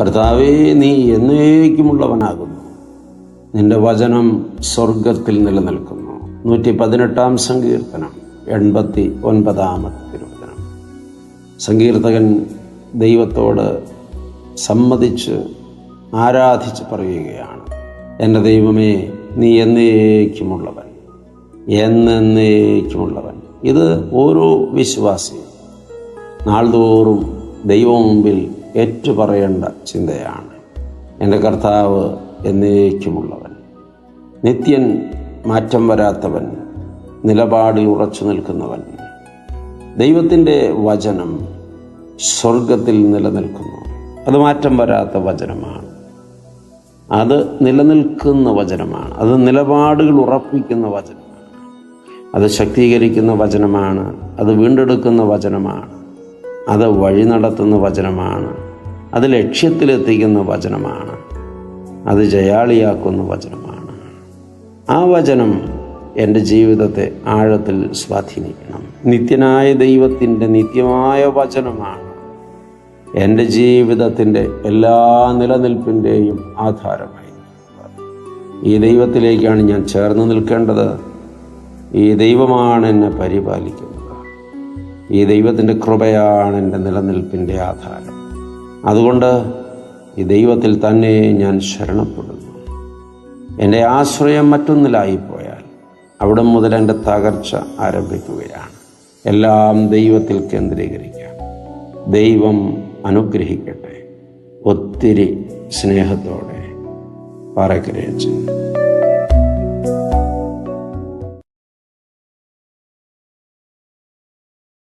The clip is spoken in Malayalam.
കർത്താവേ നീ എന്നേക്കുമുള്ളവനാകുന്നു. നിന്റെ വചനം സ്വർഗത്തിൽ നിലനിൽക്കുന്നു. നൂറ്റി പതിനെട്ടാം സങ്കീർത്തനം എൺപത്തി ഒൻപതാമത്തെ തിരുവചനം. സങ്കീർത്തകൻ ദൈവത്തോട് സമ്മതിച്ച് ആരാധിച്ച് പറയുകയാണ് എന്റെ ദൈവമേ നീ എന്നേക്കുമുള്ളവൻ എന്നേക്കുമുള്ളവൻ. ഇത് ഓരോ വിശ്വാസിയും നാൾതോറും ദൈവം മുമ്പിൽ ഏറ്റുപറയേണ്ട ചിന്തയാണ്. എന്റെ കർത്താവ് എന്നേക്കുമുള്ളവൻ. നിത്യൻ മാറ്റം വരാത്തവൻ നിലപാടിൽ ഉറച്ചു നിൽക്കുന്നവൻ. ദൈവത്തിന്റെ വചനം സ്വർഗത്തിൽ നിലനിൽക്കുന്നു. അത് മാറ്റം വരാത്ത വചനമാണ്. അത് നിലനിൽക്കുന്ന വചനമാണ്. അത് നിലപാടുകൾ ഉറപ്പിക്കുന്ന വചനമാണ്. അത് ശക്തീകരിക്കുന്ന വചനമാണ്. അത് വീണ്ടെടുക്കുന്ന വചനമാണ്. അത് വഴി നടത്തുന്ന വചനമാണ്. അത് ലക്ഷ്യത്തിലെത്തിക്കുന്ന വചനമാണ്. അത് ജയാളിയാക്കുന്ന വചനമാണ്. ആ വചനം എന്റെ ജീവിതത്തെ ആഴത്തിൽ സ്വാധീനിക്കണം. നിത്യനായ ദൈവത്തിന്റെ നിത്യമായ വചനമാണ് എന്റെ ജീവിതത്തിന്റെ എല്ലാ നിലനിൽപ്പിന്റെയും ആധാരമായി. ഈ ദൈവത്തിലേക്കാണ് ഞാൻ ചേർന്ന് നിൽക്കേണ്ടത്. ഈ ദൈവമാണ് എന്നെ പരിപാലിക്കുന്നത്. ഈ ദൈവത്തിന്റെ കൃപയാണ് എന്റെ നിലനിൽപ്പിന്റെ ആധാരം. അതുകൊണ്ട് ഈ ദൈവത്തിൽ തന്നെ ഞാൻ ശരണപ്പെടുന്നു. എന്റെ ആശ്രയം മറ്റൊന്നിലായിപ്പോയാൽ അവിടെ മുതൽ എന്റെ തകർച്ച ആരംഭിക്കുകയാണ്. എല്ലാം ദൈവത്തിൽ കേന്ദ്രീകരിക്കാം. ദൈവം അനുഗ്രഹിക്കട്ടെ. ഒത്തിരി സ്നേഹത്തോടെ പാറക്കരയച്ചു